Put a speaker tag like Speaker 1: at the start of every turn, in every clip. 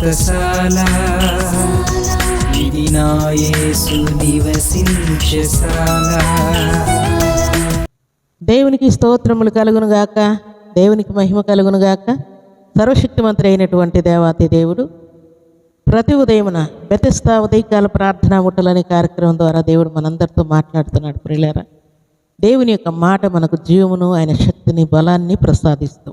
Speaker 1: వ్రతశాల ఇది నివసించశాల
Speaker 2: దేవునికి స్తోత్రములు కలుగును గాక. దేవునికి మహిమ కలుగును గాక. సర్వశక్తిమంతుడు అయినటువంటి దేవాతి దేవుడు ప్రతి ఉదయమున బెతస్తా ఉదయకాల ప్రార్థనా ముట్టలనే కార్యక్రమం ద్వారా దేవుడు మనందరితో మాట్లాడుతున్నాడు ప్రియులారా. దేవుని యొక్క మాట మనకు జీవమును ఆయన శక్తిని బలాన్ని ప్రసాదిస్తూ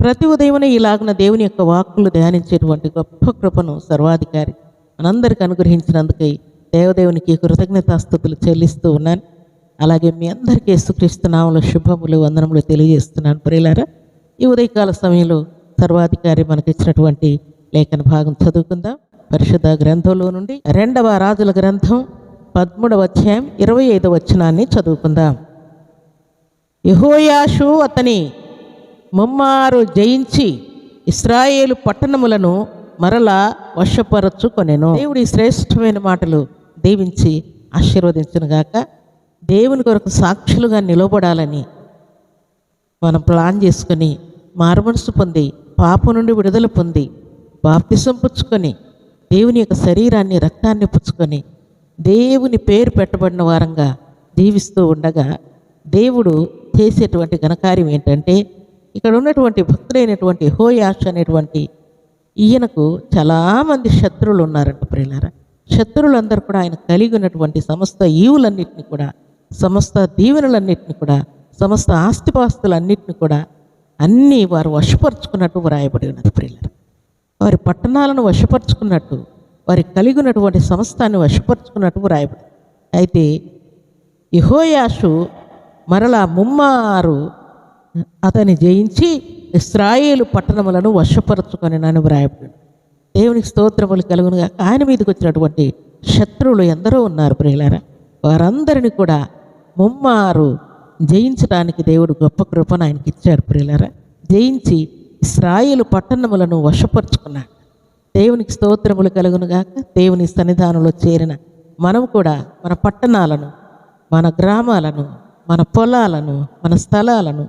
Speaker 2: ప్రతి ఉదయం ఇలాగున దేవుని యొక్క వాక్కులు ధ్యానించేటువంటి గొప్ప కృపను సర్వాధికారి మనందరికి అనుగ్రహించినందుకై దేవదేవునికి కృతజ్ఞతాస్థుతులు చెల్లిస్తూ ఉన్నాను. అలాగే మీ అందరికీ యేసుక్రీస్తునామల శుభములు వందనములు తెలియజేస్తున్నాను. ప్రియులారా ఈ ఉదయకాల సమయంలో సర్వాధికారి మనకి ఇచ్చినటువంటి లేఖన భాగం చదువుకుందాం. పరిశుద్ధ గ్రంథంలో నుండి రెండవ రాజుల గ్రంథం పదమూడవ అధ్యాయం ఇరవై ఐదవ వచనాన్ని చదువుకుందాం. యహోయాషు అతని ముమ్మారు జయించి ఇస్రాయేలు పట్టణములను మరలా వశపరచుకొనెను. దేవుడి శ్రేష్టమైన మాటలు దీవించి ఆశీర్వదించునుగాక. దేవుని కొరకు సాక్షులుగా నిలబడాలని మనం ప్లాన్ చేసుకొని మారుమనసు పొంది పాపం నుండి విడుదల పొంది బాప్తిసం పుచ్చుకొని దేవుని యొక్క శరీరాన్ని రక్తాన్ని పుచ్చుకొని దేవుని పేరు పెట్టబడిన వారంగా జీవిస్తూ ఉండగా దేవుడు చేసేటువంటి ఘనకార్యం ఏంటంటే ఇక్కడ ఉన్నటువంటి భక్తులైనటువంటి హోయాష్ అనేటువంటి ఈయనకు చాలామంది శత్రువులు ఉన్నారంట ప్రియులారా. శత్రువులందరూ కూడా ఆయన కలిగి ఉన్నటువంటి సమస్త ఈవులన్నింటినీ కూడా సమస్త దీవెనలన్నిటిని కూడా సమస్త ఆస్తిపాస్తులన్నింటినీ కూడా అన్నీ వారు వశపరుచుకున్నట్టు వ్రాయబడి ఉన్నది ప్రియులారా. వారి పట్టణాలను వశపరుచుకున్నట్టు వారి కలిగి ఉన్నటువంటి సమస్తాన్ని వశపరుచుకున్నట్టు వ్రాయబడి. అయితే యెహోయాషు మరలా ముమ్మారు అతని జయించి ఇస్రాయేలు పట్టణములను వశపరుచుకొని నన్ను వ్రాయబడి. దేవునికి స్తోత్రములు కలుగునుగా ఆయన మీదకి వచ్చినటువంటి శత్రువులు ఎందరో ఉన్నారు ప్రియులారా. వారందరిని కూడా ముమ్మారు జయించడానికి దేవుడు గొప్ప కృపను ఆయనకి ఇచ్చాడు ప్రియులారా. జయించి ఇస్రాయిలు పట్టణములను వశపరుచుకున్నాడు. దేవునికి స్తోత్రములు కలుగునుగాక దేవుని సన్నిధానంలో చేరిన మనం కూడా మన పట్టణాలను మన గ్రామాలను మన పొలాలను మన స్థలాలను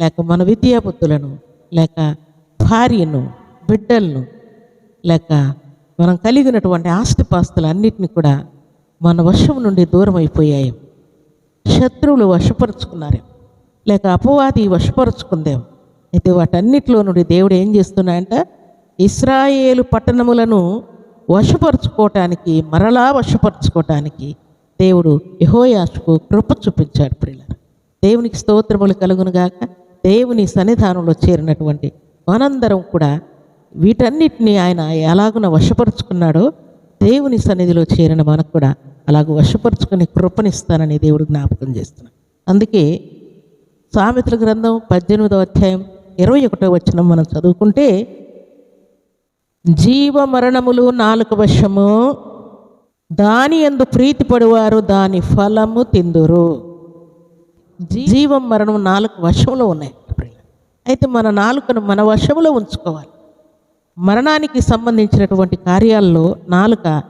Speaker 2: లేక మన విద్యాబుద్ధులను లేక భార్యను బిడ్డలను లేక మనం కలిగినటువంటి ఆస్తిపాస్తులు అన్నిటిని కూడా మన వశం నుండి దూరం అయిపోయాయి శత్రువులు వశపరుచుకున్నారు? లేక అపవాది వశపరుచుకుందేమో అయితే వాటన్నిటిలో నుండి దేవుడు ఏం చేస్తున్నాయంట ఇస్రాయేలు పట్టణములను వశపరుచుకోవటానికి మరలా వశపరుచుకోవటానికి దేవుడు యహోయాసుకు కృప చూపించాడు పిల్లలు దేవునికి స్తోత్రములు కలుగునుగాక. దేవుని సన్నిధానంలో చేరినటువంటి మనందరం కూడా వీటన్నిటిని ఆయన ఎలాగున వశపరుచుకున్నాడో దేవుని సన్నిధిలో చేరిన మనకు కూడా అలాగ వశపరుచుకుని కృపనిస్తానని దేవుడు జ్ఞాపకం చేస్తున్నాడు. అందుకే సామెతల గ్రంథం పద్దెనిమిదవ అధ్యాయం ఇరవై ఒకటో వచ్చిన మనం చదువుకుంటే జీవ మరణములు నాలుక వశము దాని ఎందు ప్రీతిపడువారు దాని ఫలము తిందురు. జీవం మరణం నాలుగు వశంలో ఉన్నాయి. అయితే మన నాలుకను మన వశంలో ఉంచుకోవాలి. మరణానికి సంబంధించినటువంటి కార్యాల్లో నాలుక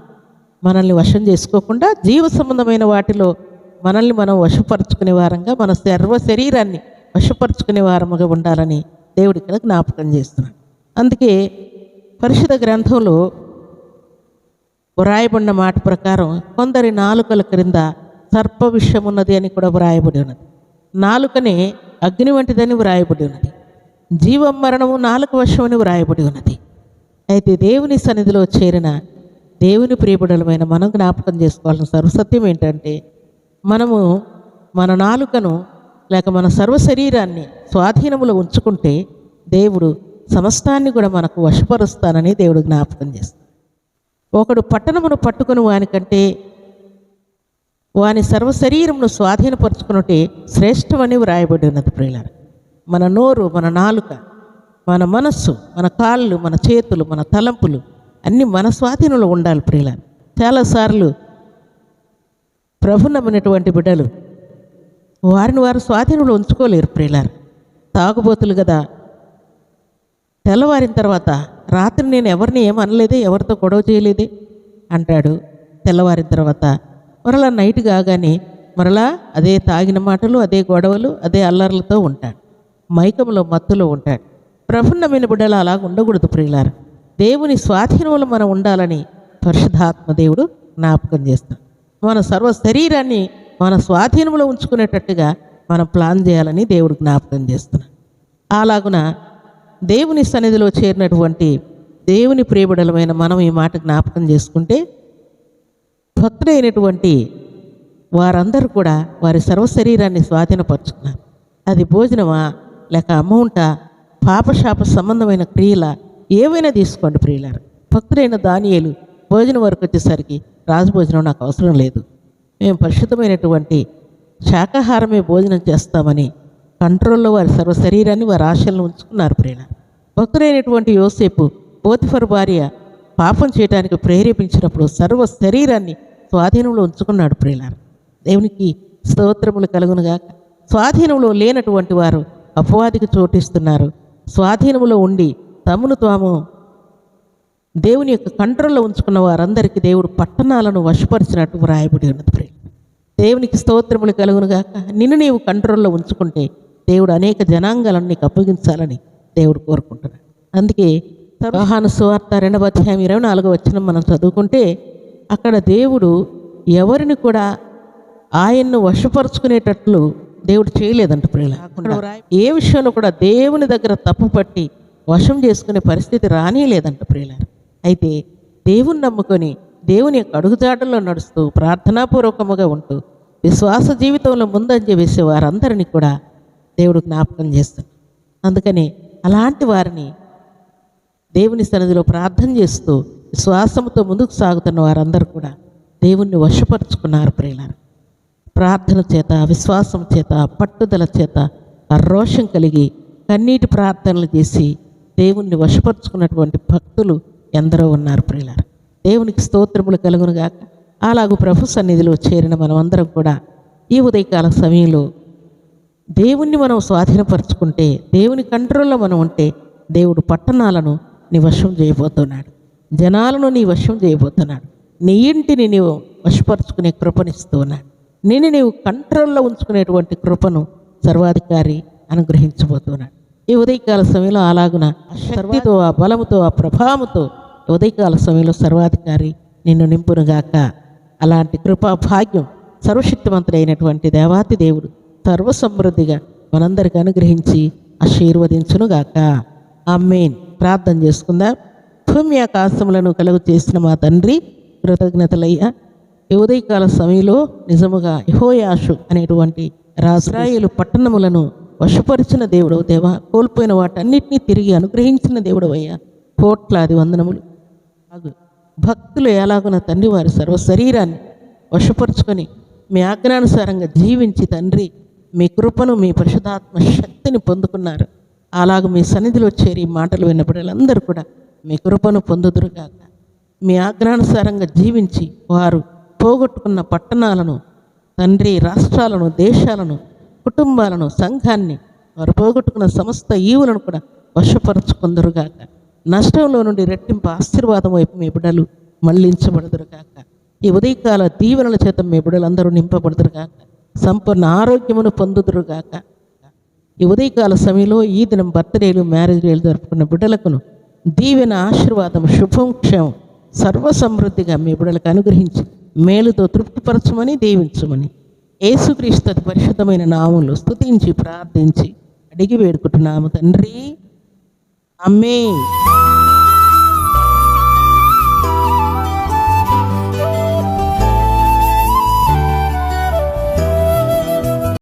Speaker 2: మనల్ని వశం చేసుకోకుండా జీవ సంబంధమైన వాటిలో మనల్ని మనం వశపరుచుకునే వారంగా మన సర్వ శరీరాన్ని వశపరుచుకునే వారముగా ఉండాలని దేవుడి ఇక్కడ జ్ఞాపకం చేస్తున్నాడు. అందుకే పరిశుద్ధ గ్రంథంలో వ్రాయబడిన మాట ప్రకారం కొందరి నాలుకల క్రింద సర్ప విషయం ఉన్నది అని కూడా వ్రాయబడి ఉన్నది. నాలుకనే అగ్ని వంటిదని వ్రాయబడి ఉన్నది. జీవం మరణము నాలుక వశమని అని వ్రాయబడి ఉన్నది. అయితే దేవుని సన్నిధిలో చేరిన దేవుని ప్రియబుడలమైన మనం జ్ఞాపకం చేసుకోవాల్సిన సర్వసత్యం ఏంటంటే మనము మన నాలుకను లేక మన సర్వ శరీరాన్ని స్వాధీనములో ఉంచుకుంటే దేవుడు సమస్తాన్ని కూడా మనకు వశపరుస్తానని దేవుడు జ్ఞాపకం చేస్తాడు. ఒకడు పట్టణమును పట్టుకుని వానికంటే వాని సర్వ శరీరంను స్వాధీనపరుచుకున్నట్టే శ్రేష్టమని వ్రాయబడి ఉన్నది ప్రియులార. మన నోరు మన నాలుక మన మనస్సు మన కాళ్ళు మన చేతులు మన తలంపులు అన్నీ మన స్వాధీనంలో ఉండాలి ప్రియులార. చాలాసార్లు ప్రభు నమ్మినటువంటి బిడ్డలు వారిని వారు స్వాధీనంలో ఉంచుకోలేరు ప్రియులారు. తాగుబోతులు కదా. తెల్లవారిన తర్వాత రాత్రి నేను ఎవరిని ఏం ఎవరితో గొడవ చేయలేదే అంటాడు. తెల్లవారిన తర్వాత మరలా నైట్ కాగానే మరలా అదే తాగిన మాటలు అదే గొడవలు అదే అల్లర్లతో ఉంటాడు. మైకంలో మత్తులో ఉంటాడు. ప్రఫున్నమైన బిడ్డలు అలాగ ఉండకూడదు ప్రియులారు. దేవుని స్వాధీనంలో మనం ఉండాలని పరిశుధాత్మదేవుడు జ్ఞాపకం చేస్తాం మన సర్వ శరీరాన్ని మన స్వాధీనంలో ఉంచుకునేటట్టుగా మనం ప్లాన్ చేయాలని దేవుడు జ్ఞాపకం చేస్తున్నాం అలాగున దేవుని సన్నిధిలో చేరినటువంటి దేవుని ప్రియబడలమైన మనం ఈ మాట జ్ఞాపకం చేసుకుంటే భక్తులైనటువంటి వారందరూ కూడా వారి సర్వ శరీరాన్ని స్వాధీనపరుచుకున్నారు. అది భోజనమా లేక అమౌంటా పాపశాప సంబంధమైన క్రియల ఏవైనా తీసుకోండి ప్రియులారు. భక్తులైన దానియలు భోజనం వరకు వచ్చేసరికి రాజభోజనం నాకు అవసరం లేదు. మేము పరిశుద్ధమైనటువంటి శాకాహారమే భోజనం చేస్తామని కంట్రోల్లో వారి సర్వ శరీరాన్ని వారి ఆశలను ఉంచుకున్నారు ప్రియుల భక్తులైనటువంటి యోసేపు పోతిఫర్ భార్య పాపం చేయడానికి ప్రేరేపించినప్పుడు సర్వ శరీరాన్ని స్వాధీనంలో ఉంచుకున్నాడు ప్రియులారు. దేవునికి స్తోత్రములు కలుగునుగాక స్వాధీనంలో లేనటువంటి వారు అపవాదికి చోటిస్తున్నారు. స్వాధీనంలో ఉండి తమను తాము దేవుని యొక్క కంట్రోల్లో ఉంచుకున్న వారందరికీ దేవుడు పట్టణాలను వశపరిచినట్టు వ్రాయబడి ఉన్నది ప్రియ దేవునికి స్తోత్రములు కలుగునుగాక నిన్ను నీవు కంట్రోల్లో ఉంచుకుంటే దేవుడు అనేక జనాంగాలను నీకు అప్పగించాలని దేవుడు కోరుకుంటున్నాడు. అందుకే యోహాను సువార్త రెండవ అధ్యాయం ఇరవై నాలుగో వచ్చిన మనం చదువుకుంటే అక్కడ దేవుడు ఎవరిని కూడా ఆయన్ను వశపరుచుకునేటట్లు దేవుడు చేయలేదంట ప్రియుల ఏ విషయంలో కూడా దేవుని దగ్గర తప్పు పట్టి వశం చేసుకునే పరిస్థితి రానియలేదంట ప్రియుల అయితే దేవుని నమ్ముకొని దేవుని యొక్క అడుగుజాడల్లో నడుస్తూ ప్రార్థనాపూర్వకముగా ఉంటూ విశ్వాస జీవితంలో ముందంజ వేసే వారందరినీ కూడా దేవుడు జ్ఞాపకం చేస్తాడు అందుకని అలాంటి వారిని దేవుని సన్నిధిలో ప్రార్థన చేస్తూ శ్వాసంతో ముందుకు సాగుతున్న వారందరూ కూడా దేవుణ్ణి వశపరుచుకున్నారు ప్రియులారు. ప్రార్థన చేత విశ్వాసం చేత పట్టుదల చేత రోషం కలిగి కన్నీటి ప్రార్థనలు చేసి దేవుణ్ణి వశపరుచుకున్నటువంటి భక్తులు ఎందరో ఉన్నారు ప్రియులారు. దేవునికి స్తోత్రములు కలుగునుగాక అలాగూ ప్రభు సన్నిధిలో చేరిన మనమందరం కూడా ఈ ఉదయకాల సమయంలో దేవుణ్ణి మనం స్వాధీనపరచుకుంటే దేవుని కంట్రోల్లో మనం ఉంటే దేవుడు పట్టణాలను నీ వశం చేయబోతున్నాడు. జనాలను నీ వశం చేయబోతున్నాడు. నీ ఇంటిని నీవు వశపరుచుకునే కృపనిస్తూ ఉన్నాడు నేను నీవు కంట్రోల్లో ఉంచుకునేటువంటి కృపను సర్వాధికారి అనుగ్రహించబోతున్నాడు. ఈ ఉదయకాల సమయంలో అలాగున ఆ శక్తితో ఆ బలముతో ఆ ప్రభావముతో ఉదయకాల సమయంలో సర్వాధికారి నిన్ను నింపునుగాక అలాంటి కృపా భాగ్యం సర్వశక్తివంతుడైనటువంటి దేవాతి దేవుడు సర్వసమృద్ధిగా మనందరికీ అనుగ్రహించి ఆశీర్వదించునుగాక ఆమెన్. ప్రార్థన చేసుకుందాం? భూమి ఆకాశములను కలుగు చేసిన మా తండ్రి కృతజ్ఞతలయ్యా. ఈ ఉదయకాల సమయంలో నిజముగా యహోయాషు అనేటువంటి రాజ్రాయులు పట్టణములను వశపరిచిన దేవుడవు దేవా. కోల్పోయిన వాటన్నిటినీ తిరిగి అనుగ్రహించిన దేవుడవయ్యా. కోట్లాది వందనములు. భక్తులు ఎలాగున తండ్రి వారి సర్వ శరీరాన్ని వశపరుచుకొని మీ ఆజ్ఞానుసారంగా జీవించి తండ్రి మీ కృపను మీ పరిశుధాత్మ శక్తిని పొందుకున్నారు. అలాగ మీ సన్నిధిలో చేరి మాటలు విన్నప్పుడు విన్నప్పుడలందరూ కూడా మీ కృపను పొందుదురుగాక మీ ఆజ్ఞానుసారంగా జీవించి వారు పోగొట్టుకున్న పట్టణాలను తండ్రి రాష్ట్రాలను దేశాలను కుటుంబాలను సంఘాన్ని వారు పోగొట్టుకున్న సమస్త ఈవులను కూడా వశపరచుకుందరుగాక నష్టంలో నుండి రెట్టింపు ఆశీర్వాదం వైపు మీ బిడలు మళ్ళించబడదురుగాక ఈ ఉదయకాల దీవెనల చేత మీ బిడ్డలందరూ నింపబడదురుగాక సంపూర్ణ ఆరోగ్యమును పొందుదురుగాక ఈ ఉదయకాల సమయంలో ఈ దినం బర్త్డేలు మ్యారేజ్ డేలు జరుపుకున్న బిడ్డలకును. దీవెన ఆశీర్వాదం శుభం క్షేమం సర్వ సమృద్ధిగా మీ బిడ్డలకు అనుగ్రహించి మేలుతో తృప్తిపరచమని దీవించమని. యేసుక్రీస్తు పరిశుద్ధమైన నామంలో స్తుతించి ప్రార్థించి అడిగి వేడుకుంటున్నాము తండ్రి. అమ్మే